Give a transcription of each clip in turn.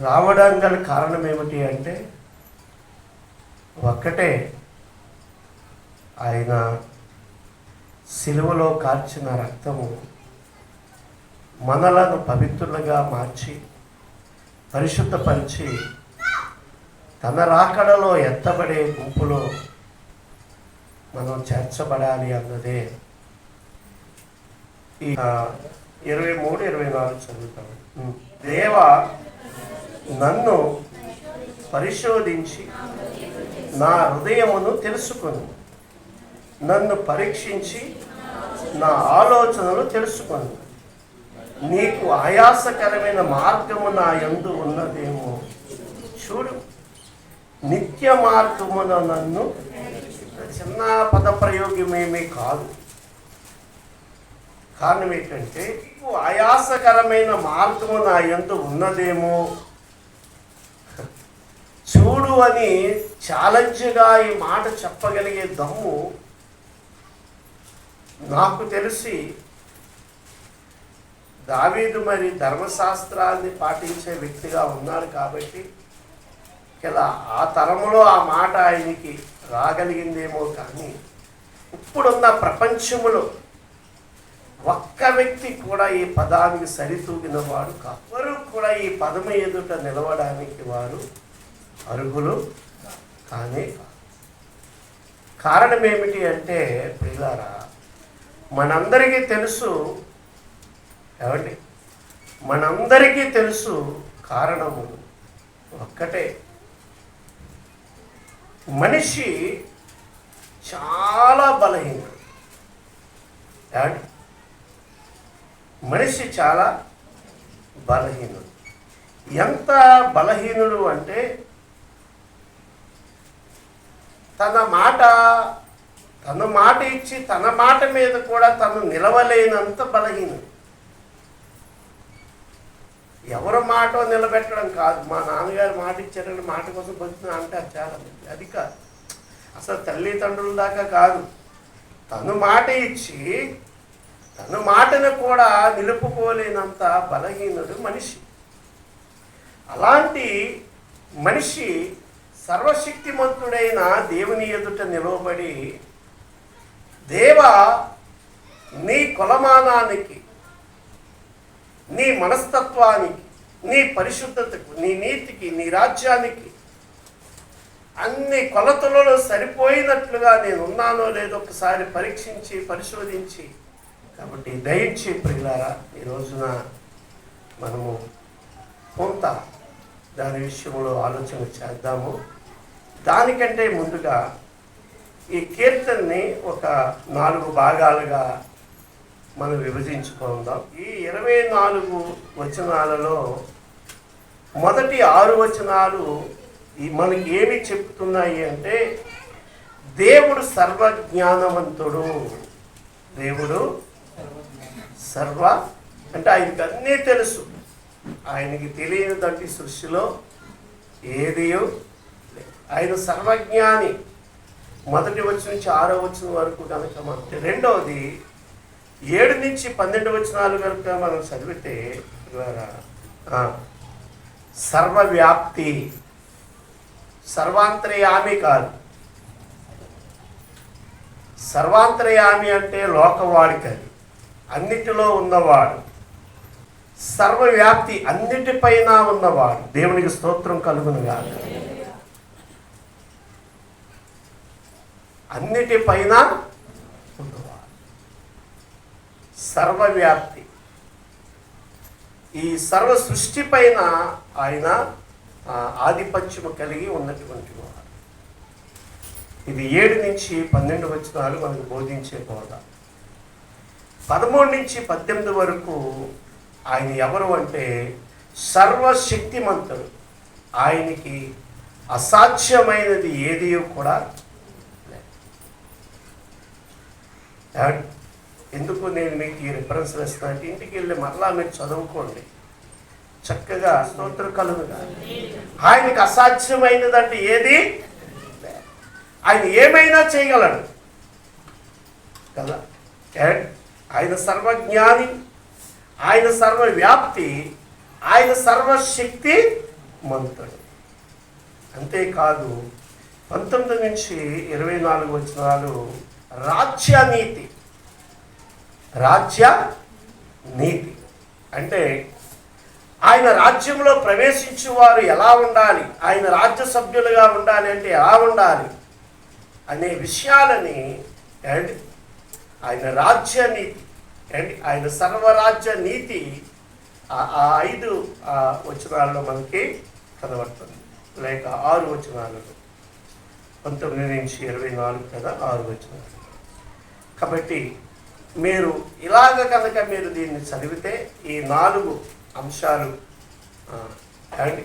రావడానికి గల కారణం ఏమిటి అంటే ఒక్కటే ఆయన సిలువలో కార్చిన రక్తము మనలను పవిత్రులుగా మార్చి పరిశుద్ధపరిచి తన రాకడలో ఎత్తబడే గుంపులో మనం చేర్చబడాలి అన్నదే ఈ ఇరవై మూడు ఇరవై నాలుగు చదువుతాము. దేవ నన్ను పరిశోధించి నా హృదయమును తెలుసుకొని. నన్ను పరీక్షించి నా ఆలోచనలు తెలుసుకొని. నీకు ఆయాసకరమైన మార్గము నా ఎందు ఉన్నదేమో. చూడు నిత్య మార్గమున నన్ను చిన్న పద ప్రయోగమేమీ కాదు. కారణం ఏంటంటే నీకు ఆయాసకరమైన మార్గము నా ఎంత ఉన్నదేమో. చూడు అని ఛాలెంజ్గా ఈ మాట చెప్పగలిగే దమ్ము నాకు తెలిసి దావీదు మరి ధర్మశాస్త్రాన్ని పాటించే వ్యక్తిగా ఉన్నాడు కాబట్టి ఇలా ఆ తరములో ఆ మాట ఆయనకి రాగలిగిందేమో కానీ ఇప్పుడున్న ప్రపంచములో ఒక్క వ్యక్తి కూడా ఈ పదానికి సరితూగిన వాడు కాదు. ఎవరు కూడా ఈ పదం ఎదుట నిలవడానికి వారు అరుగులు కానీ కారణం ఏమిటి అంటే ప్రియులారా మనందరికీ తెలుసు ఏమండి? మనందరికీ తెలుసు కారణము ఒక్కటే. మనిషి చాలా బలహీనం ఏమండి? మనిషి చాలా బలహీనుడు. ఎంత బలహీనుడు అంటే తన మాట తన మాట ఇచ్చి తన మాట మీద కూడా తను నిలవలేనంత బలహీనుడు. ఎవరి మాట నిలబెట్టడం కాదు. మా నాన్నగారు మాట ఇచ్చారని మాట కోసం బతుకుతున్నా అది చాలా అది కాదు. అసలు తల్లిదండ్రుల దాకా కాదు. తను మాట ఇచ్చి తన మాటను కూడా నిలుపుకోలేనంత బలహీనుడు మనిషి. అలాంటి మనిషి సర్వశక్తిమంతుడైన దేవుని ఎదుట నిలవబడి దేవ నీ కొలమానానికి నీ మనస్తత్వానికి నీ పరిశుద్ధతకు నీ నీతికి నీ రాజ్యానికి అన్ని కొలతలలో సరిపోయినట్లుగా నేను ఉన్నానో లేదో ఒకసారి పరీక్షించి పరిశోధించి కాబట్టి డైట్ ప్రియులారా ఈ రోజున మనము కొంత దాని విషయంలో ఆలోచన చేద్దాము. దానికంటే ముందుగా ఈ కీర్తనని ఒక నాలుగు భాగాలుగా మనం విభజించుకుందాం. ఈ ఇరవై నాలుగు వచనాలలో మొదటి ఆరు వచనాలు ఈ మనకి ఏమి చెప్తున్నాయి అంటే దేవుడు సర్వజ్ఞానవంతుడు. దేవుడు సర్వ అంటే ఆయనకి అన్నీ తెలుసు. ఆయనకి తెలియనిదంటే సృష్టిలో ఏది ఆయన సర్వజ్ఞాని. మొదటి వచ్చిన నుంచి ఆరో వచ్చిన వరకు కనుక మనం రెండవది ఏడు నుంచి పన్నెండు వచ్చినాలు కనుక మనం చదివితే సర్వవ్యాప్తి సర్వాంతర్యామి కాదు. సర్వాంతర్యామి అంటే లోకవాడికది. అన్నిటిలో ఉన్నవాడు. సర్వవ్యాప్తి అన్నిటిపైన ఉన్నవాడు. దేవునికి స్తోత్రం కలుగును కాదు అన్నిటిపైన ఉన్నవాడు. సర్వవ్యాప్తి. ఈ సర్వ సృష్టి పైన ఆయన ఆధిపత్యము కలిగి ఉన్నటువంటి వాడు. ఇది ఏడు నుంచి పన్నెండు వచ్చినాలు మనకు బోధించే బోధ. పదమూడు నుంచి పద్దెనిమిది వరకు ఆయన ఎవరు అంటే సర్వశక్తిమంతుడు. ఆయనకి అసాధ్యమైనది ఏది కూడా ఎందుకు నేను మీకు ఈ రిఫరెన్స్ ఇస్తాను అంటే ఇంటికి వెళ్ళి మరలా మీరు చదువుకోండి. చక్కగా స్తోత్ర కలుగుగా ఆయనకి అసాధ్యమైనదంటే ఏది? ఆయన ఏమైనా చేయగలడు. కదా? ఏ- ఆయన సర్వజ్ఞాని ఆయన సర్వవ్యాప్తి ఆయన సర్వశక్తి మంతుడు. అంతేకాదు పంతొమ్మిది నుంచి ఇరవై నాలుగు వచనాలు రాజ్యనీతి. రాజ్య నీతి అంటే ఆయన రాజ్యంలో ప్రవేశించే వారు ఎలా ఉండాలి? ఆయన రాజ్య సభ్యులుగా ఉండాలి అంటే ఎలా ఉండాలి? అనే విషయాలని అండ్ ఆయన రాజ్య నీతి. అండ్ ఆయన సర్వరాజ్య నీతి ఆ ఐదు ఆ, వచనాల్లో మనకి కనబడుతుంది. లేక ఆరు వచనాలలో. పంతొమ్మిది నుంచి ఇరవై నాలుగు కదా ఆరు వచనాలు. కాబట్టి మీరు ఇలాగ కనుక మీరు దీన్ని చదివితే ఈ నాలుగు అంశాలు అండి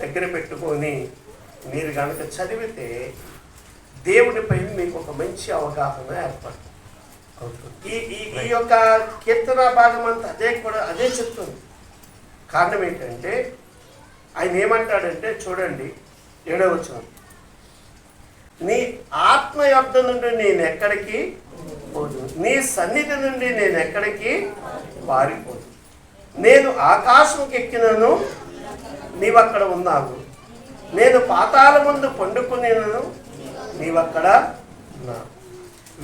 దగ్గర పెట్టుకొని మీరు కనుక చదివితే దేవునిపై మీకు ఒక మంచి అవగాహన ఏర్పడుతుంది. ఈ ఈ ఈ యొక్క కీర్తన భాగం అంతా అదే కూడా అదే చెప్తుంది. కారణం ఏంటంటే ఆయన ఏమంటాడంటే చూడండి ఏడవ వచ్చిన నీ ఆత్మ యొక్క నుండి నేను ఎక్కడికి పోదు. నీ సన్నిధి నుండి నేను ఎక్కడికి పారిపోదు. నేను ఆకాశంకి ఎక్కినను నీవక్కడ ఉన్నావు. నేను పాతాల ముందు పండుకునేను నీవక్కడ ఉన్నావు.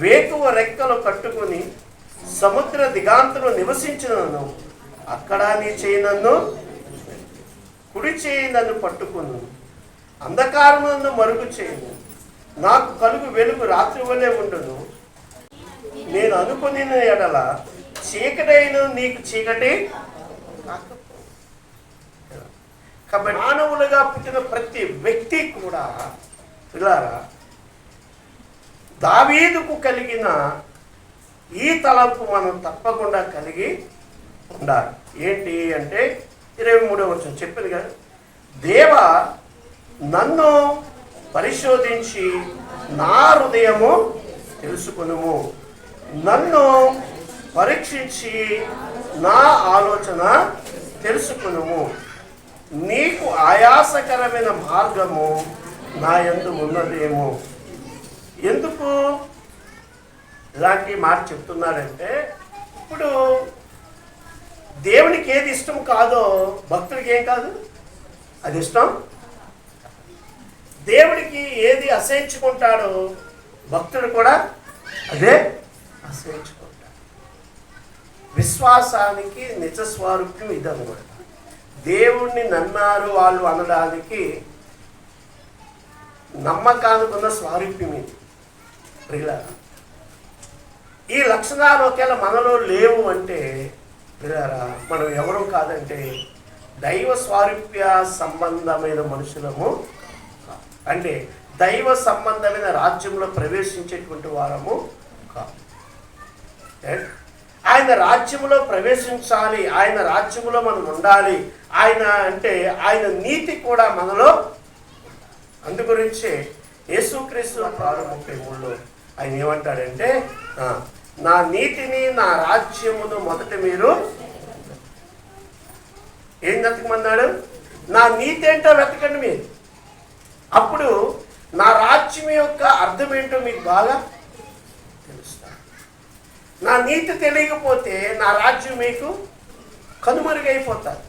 వేకువ రెక్కలు కట్టుకుని సముద్ర దిగాంతులు నివసించినను. అక్కడ నీ చేయి నన్ను కుడి చేయి నన్ను పట్టుకును. అంధకారములను మరుగు చేయను. నాకు కలుగు వెలుగు రాత్రి వలె ఉండును. నేను అనుకుని ఎడల చీకటైన నీకు చీకటి కాబట్టి మానవులుగా పుట్టిన ప్రతి వ్యక్తి కూడా పిల్లారా దావీదుకు కలిగిన ఈ తలంపు మనం తప్పకుండా కలిగి ఉండాలి. ఏంటి అంటే ఇరవై మూడవ వచ్చిన చెప్పింది కదా దేవ నన్ను పరిశోధించి నా హృదయము తెలుసుకునుము. నన్ను పరీక్షించి నా ఆలోచన తెలుసుకునుము. నీకు ఆయాసకరమైన మార్గము నా ఎందు ఉన్నదేమో. ఎందుకు ఇలాంటి మాట చెప్తున్నాడంటే ఇప్పుడు దేవునికి ఏది ఇష్టం కాదో భక్తుడికి ఏం కాదు? అది ఇష్టం. దేవుడికి ఏది అసహించుకుంటాడో భక్తుడు కూడా అదే అసహించుకుంటాడు. విశ్వాసానికి నిజ స్వరూప్యం ఇదన్నమాట. దేవుణ్ణి నమ్మారు వాళ్ళు అనడానికి నమ్మకానికి ఉన్న స్వారూప్యం ఇది. ప్రియుల ఈ లక్షణాలు ఒకవేళ మనలో లేవు అంటే ప్రియులారా మనం ఎవరు కాదంటే దైవ స్వారూప్య సంబంధమైన మనుషులము అంటే దైవ సంబంధమైన రాజ్యంలో ప్రవేశించేటువంటి వారము కాదు. ఆయన రాజ్యంలో ప్రవేశించాలి ఆయన రాజ్యంలో మనం ఉండాలి ఆయన అంటే ఆయన నీతి కూడా మనలో అందు గురించే యేసుక్రీస్తు ఆరు ముప్పై మూడులో ఆయన ఏమంటాడంటే నా నీతిని నా రాజ్యమును మొదట మీరు ఏం వెతకమన్నాడు? నా నీతి ఏంటో వెతకండి మీరు. అప్పుడు నా రాజ్యం యొక్క అర్థం ఏంటో మీకు బాగా తెలుస్తుంది నా నీతి తెలియకపోతే నా రాజ్యం మీకు కనుమరుగైపోతారు